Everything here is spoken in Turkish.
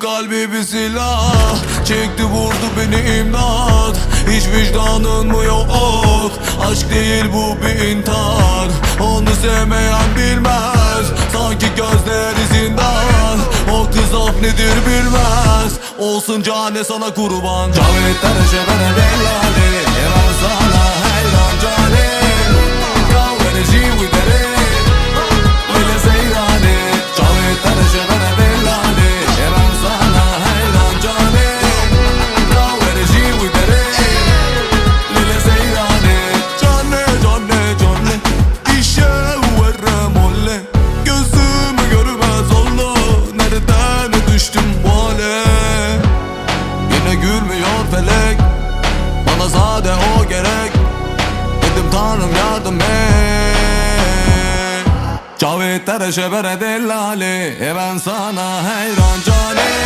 Kalbi bir silah Çekti vurdu beni imdat. Hiç vicdanın mı yok? Aşk değil bu bir intihar. Onu sevmeyen bilmez. Sanki gözleri zindan. O kız af nedir bilmez. Olsun cane sana kurban. Cavit Tereşe bu hale Yine gülmüyor felek. Bana sade o gerek. Dedim tanrım yardım et. Cavit Tereşe bere dellali E ben sana hayran cane